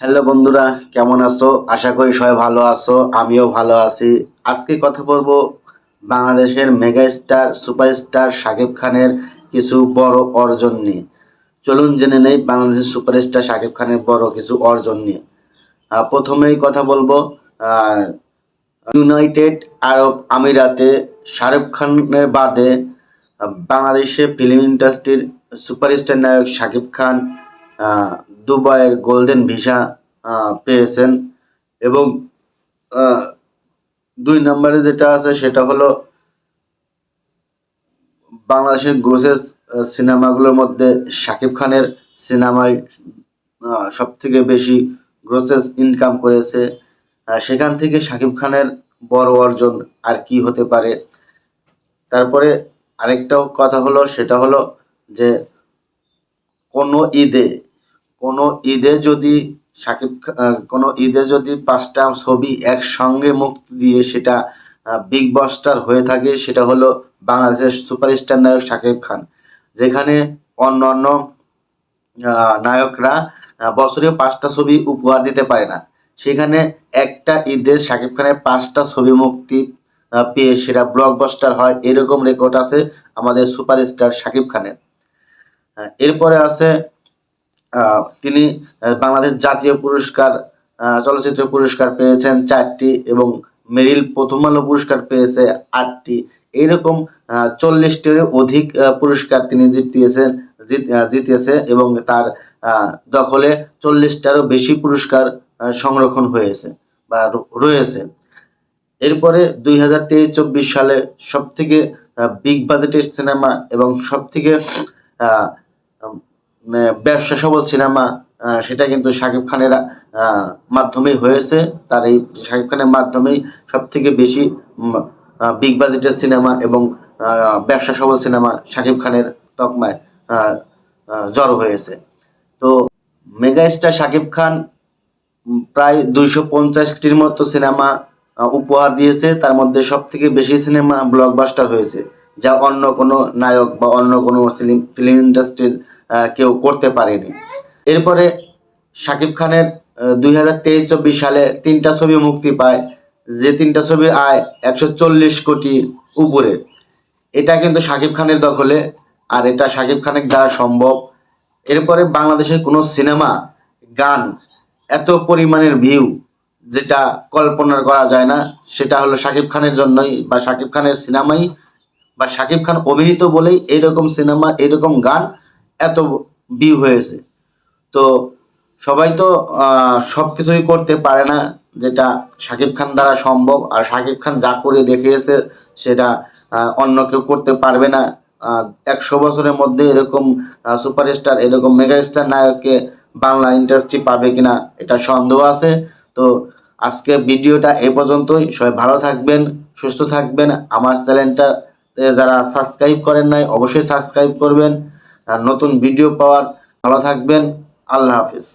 Hello বন্ধুরা, কেমন আছো? আশা করি সবাই ভালো আছো, আমিও ভালো আছি। আজকে কথা বলব বাংলাদেশের মেগা স্টার সুপারস্টার শাকিব খানের কিছু বড় অর্জন নিয়ে। চলুন জেনে নেই বাংলাদেশের সুপারস্টার শাকিব খানের বড় কিছু অর্জন নিয়ে। প্রথমেই কথা বলব ইউনাইটেড আরব আমিরাতে শাহরুখ খানের বাদে বাংলাদেশে ফিল্ম ইন্ডাস্ট্রির সুপারস্টার নায়ক শাকিব খান দুবাইয়ের গোল্ডেন ভিসা পেয়েছেন এবং দুই নম্বরে যেটা আছে সেটা হলো বাংলাদেশের গ্রোসেস সিনেমাগুলোর মধ্যে শাকিব খানের সিনেমায় সব থেকে বেশি গ্রোসেস ইনকাম করেছে। সেখান থেকে শাকিব খানের বড় অর্জন আর কি হতে পারে? তারপরে আরেকটাও কথা হলো, সেটা হলো যে কোনো ঈদে কোনো ঈদে যদি শাকিব খা- কোনো ঈদে যদি পাঁচটা ছবি একসঙ্গে মুক্তি দিয়ে সেটা বিগ বাস্টার হয়ে থাকে, সেটা হলো বাংলাদেশের সুপারস্টার নায়ক শাকিব খান। যেখানে অন্য অন্য নায়করা বছরে পাঁচটা ছবি উপহার দিতে পারে না। সেখানে একটা ঈদে শাকিব খানের পাঁচটা ছবি মুক্তি পেয়ে সেটা ব্লকবাস্টার হয়, এরকম রেকর্ড আছে আমাদের সুপারস্টার শাকিব খানের। এরপরে আছে তিনি বাংলাদেশ জাতীয় পুরস্কার চলচ্চিত্র পুরস্কার পেয়েছেন চারটি এবং মেরিল প্রথম আলো পুরস্কার পেয়েছে আটটি। এইরকম চল্লিশটির অধিক পুরস্কার তিনি জিতিয়েছেন, জিত- জিতিয়েছে এবং তার দখলে চল্লিশটারও বেশি পুরস্কার সংরক্ষণ হয়েছে বা রয়েছে। এরপরে দুই হাজার তেইশ চব্বিশ সালে সব থেকে বিগ বাজেটের সিনেমা এবং সব থেকে ব্যবসা সবল সিনেমা সেটা কিন্তু শাকিব খানের আহ, মাধ্যমেই হয়েছে। তার এই শাকিব খানের মাধ্যমেই সব থেকে বেশি বিগ বাজেটের সিনেমা এবং ব্যবসা সবল সিনেমা শাকিব খানের তকমায় জড়ো হয়েছে। তো মেগা স্টার শাকিব খান প্রায় দুইশো পঞ্চাশটির মতো সিনেমা উপহার দিয়েছে। তার মধ্যে সব থেকে বেশি সিনেমা ব্লকবাস্টার হয়েছে। যা অন্য কোনো নায়ক বা অন্য কোনো ফিল্ম ফিল্ম ইন্ডাস্ট্রির কেউ করতে পারেনি। এরপরে শাকিব খানের দুই হাজার তেইশ চব্বিশ সালে তিনটা ছবি মুক্তি পায়, যে তিনটা ছবির আয় একশো চল্লিশ কোটি উপরে। এটা কিন্তু শাকিব খানের দখলে, আর এটা শাকিব খানের দ্বারা সম্ভব। এরপরে বাংলাদেশের কোনো সিনেমা, গান এত পরিমাণের ভিউ যেটা কল্পনা করা যায় না, সেটা হলো শাকিব খানের জন্যই বা শাকিব খানের সিনেমাই বা শাকিব খান অভিনীত বলেই এরকম সিনেমা এরকম গান এত ভিউ হয়েছে। তো সবাই তো সব কিছুই করতে পারে না, যেটা শাকিব খান দ্বারা সম্ভব। আর শাকিব খান যা করে দেখিয়েছে, সেটা অন্য কেউ করতে পারবে না। একশো বছরের মধ্যে এরকম সুপারস্টার, এরকম মেগা স্টার নায়ককে বাংলা ইন্ডাস্ট্রি পাবে কিনা, এটা সন্দেহ আছে। তো আজকে ভিডিওটা এ পর্যন্তই। সবাই ভালো থাকবেন, সুস্থ থাকবেন। আমার চ্যানেলটা যারা সাবস্ক্রাইব করেন নাই, অবশ্যই সাবস্ক্রাইব করবেন। নতুন ভিডিও পাওয়ার ভালো থাকবেন। আল্লাহ হাফিজ।